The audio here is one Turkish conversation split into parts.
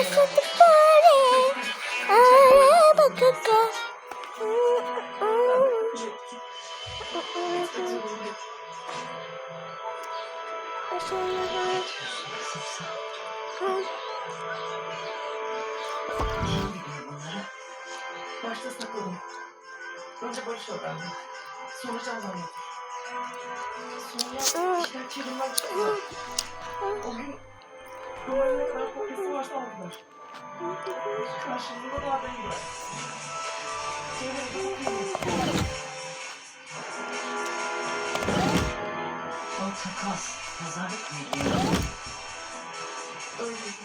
Asadı fare. Araba kaka. Şimdi gidiyor bunlara. Başta sakladım. Önce Barış öğrendi. Sonra Can anlattı. Sonra işler çıktı. O gün Ne kadar kopyası varsa aldılar. Karşılığında da ben gider. Sonra bir bakayım. O takas. Pazarlık mı? Öyleydi.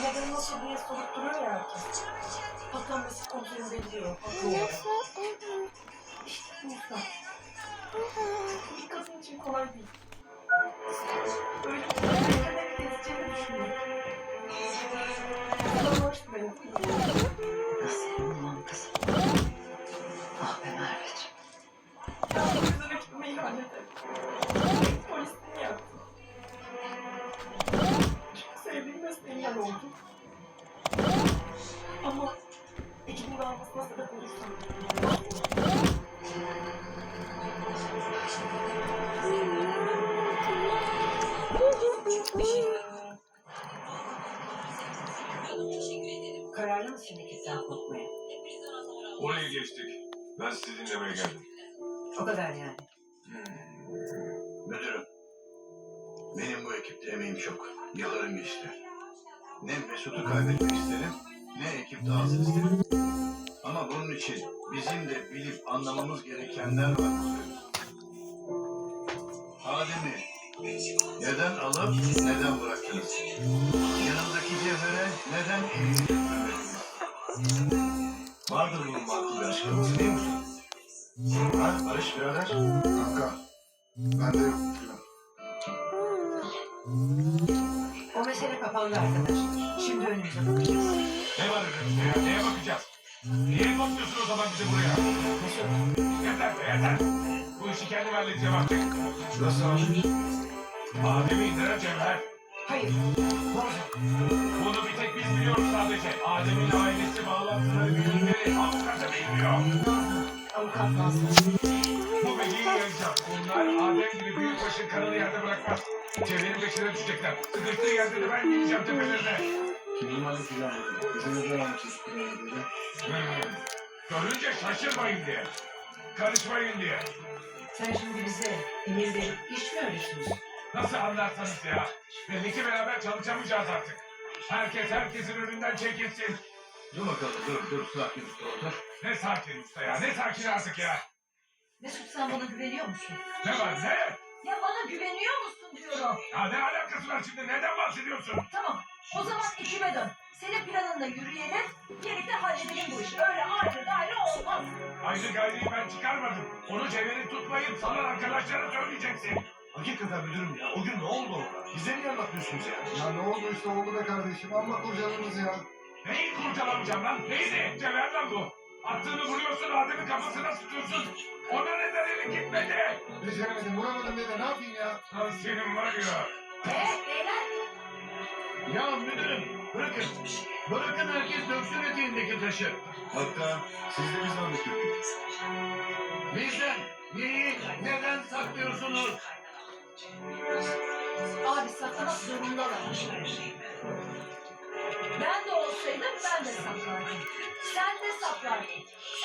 Neden nasıl diye sorup duruyor ya herkes. Hakan basit biliyor. Haklı olarak. İşte bu. Bir kadın için kolay değil. Öyle bir kaderi keseceğini düşünüyorum. Sana hoş benim. Nasıl yapamam kızım? Ah be Merveciğim. Ben bu yüzden ekibime ihanet ettim. Polisliğini yaptım. Çok sevdiğim mesleğimden oldu. Kararlı mısın nikahtan kopmaya? Oraya geçtik. Ben sizi dinlemeye geldim. O kadar yani. Müdürüm, benim bu ekipte emeğim çok. Yıllarım geçti. Ne Mesut'u kaybetmek isterim, ne ekip dağılsın isterim. Ama bunun için bizim de bilip anlamamız gerekenler var. Adem'i neden alıp neden bıraktınız? Bir değil mi? Ha Barış birader? Kanka, ben de yok. O mesele kapandı arkadaşlar. Şimdi önümüze bakacağız. Ne var önümüzde ya? Neye bakacağız? Niye topluyorsun o zaman bizi buraya? Yeter be yeter. Bu işi kendim halledeceğim artık. Nasıl? Adem'i indiren Cevher. Bunu bir tek biz biliyoruz sadece. Adem'in ailesi, bağlantıları, bilimleri, avukatı bilmiyor. Avukat Nazlı. Bu bilgiyi yayacağım. Bunlar Adem gibi büyük başın kanını yerde bırakmaz. Cevher'in peşine düşecekler. Sıkıştığı yerde de ben gideceğim tepelerine. Kimin malı filan çocuklara dedi. Hmm. Görünce şaşırmayın diye. Karışmayın diye. Sen şimdi bize emir verip iş mi öğretiyorsun? Nasıl anlarsanız ya. Belli ki beraber çalışamayacağız artık. Herkes herkesin önünden çekilsin. Dur bakalım dur dur sakin usta otur. Ne sakin usta ya. Ne sakin artık ya. Mesut sen bana güveniyor musun? Ne var ne? Ya bana güveniyor musun diyorum. Ya ne alakası var şimdi? Neden bahsediyorsun? Tamam. O zaman ekibe dön. Senin planınla yürüyelim. Birlikte halledelim bu işi. Öyle ayrı daire olmaz. Aynı gayriyi ben çıkarmadım. Onu cevheri tutmayın salan arkadaşlara söyleyeceksin. Hakikaten müdürüm ya o gün ne oldu orada? Bize niye anlatmıyorsunuz ya? Ya ne olduysa oldu be kardeşim. Amma kurcaladınız ya. Neyi kurcalamayacağım lan? Neydi? Cevher lan bu. Attığını vuruyorsun Adem'in kafasına sıkıyorsun. Ona neden elin gitmedi? Beceremedim, vuramadım dedi. Ne yapayım ya? Lan senin var ya. Evet beyler. Ya müdürüm bırakın. Bırakın herkes döksün eteğindeki taşı. Hatta siz de biz anlatıyoruz. Bizden neyi neden saklıyorsunuz? Abi saklamak zorundalar. Ben de olsaydım ben de saklardım. Sen de saklardın.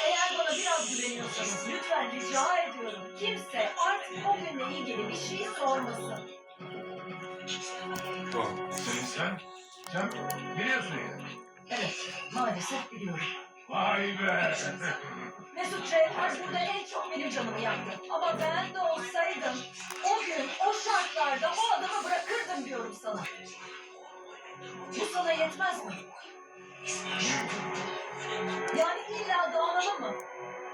Eğer bana biraz güveniyorsanız lütfen rica ediyorum. Kimse artık o günle ilgili bir şey sormasın. Senin sen, sen biliyorsun yani. Evet. Maalesef biliyorum. Vay be. Mesut Cevher burada en çok benim canımı yaktı. Ama ben de olsaydım o gün o şartlarda o adamı bırakırdım diyorum sana. Bu sana yetmez mi? Yani illa dağılalım mı?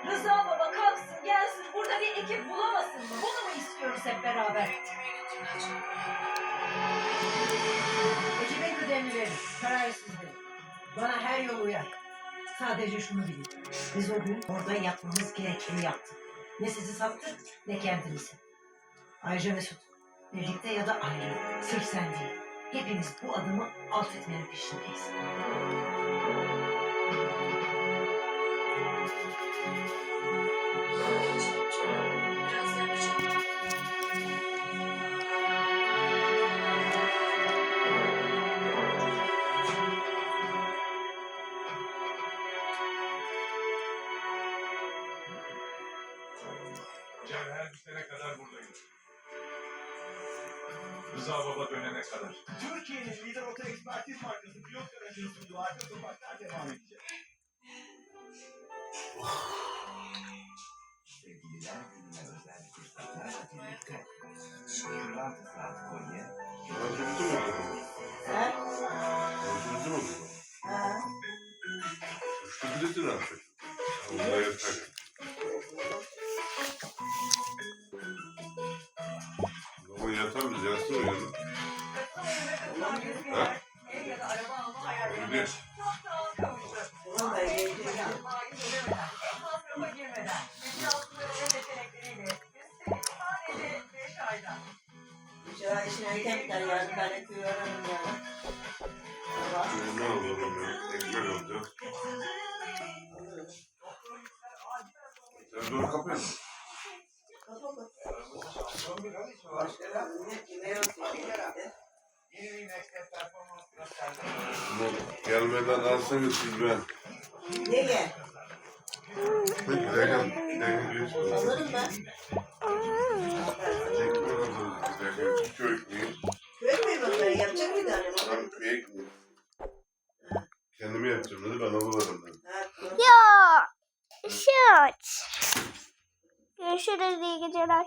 Rıza baba kalksın gelsin burada bir ekip bulamasın mı? Bunu mu istiyoruz hep beraber? Ekibin siz verin. Bana her yol uyar. Sadece şunu bilin. Biz o gün orada yapmamız gerekeni yaptık. Ne sizi sattık ne kendimizi. Ayrıca Mesut. Birlikte ya da ayrı. Sırf sen değil. Hepimiz bu adımı alt etmenin peşindeyiz. Biraz yapacağım. Rıza baba dönene kadar. Türkiye'nin lider oto ekspertiz markası pilot aracını sunduğu arka sokaklar devam edecek. Sevgililer gününe özel fırsatlarla birlikte. Pırlanta saat kolye. Oturdu mu acaba? Ha? Oturdu mu acaba? Ha? Üçlü bilirsin ayda. Şuraya işin erken biter yarın ben ekmeği öğrenirim ya. Sabah. Ne alalım ya? Ekmek alacağız. Sen doğru? Kafa kafa. Başka ne? Ne yok? Gelmeden alsanız siz ben. Neye? Peki giderken, giderken bir iş var. Alırım ben. Alacağız giderken. Köy. Görmüyor musun? Ben yapacak mıydı annem? Ben köy ekmeği. Kendimi yapacağım dedi ben alıverdim dedim. Ha, dur. Ya. Şut. Görüşürüz iyi geceler.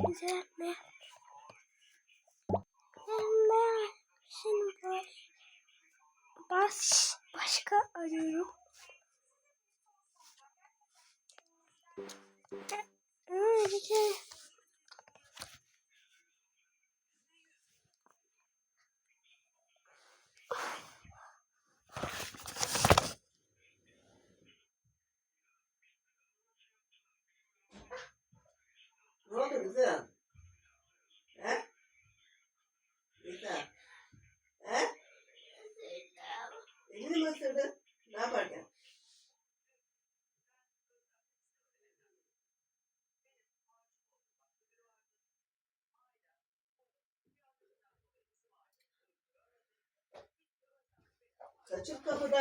Hadi mi? Hemen şimdi baş, baş, başka arıyorum. Öyle. Ne oldu kızım? Cukup.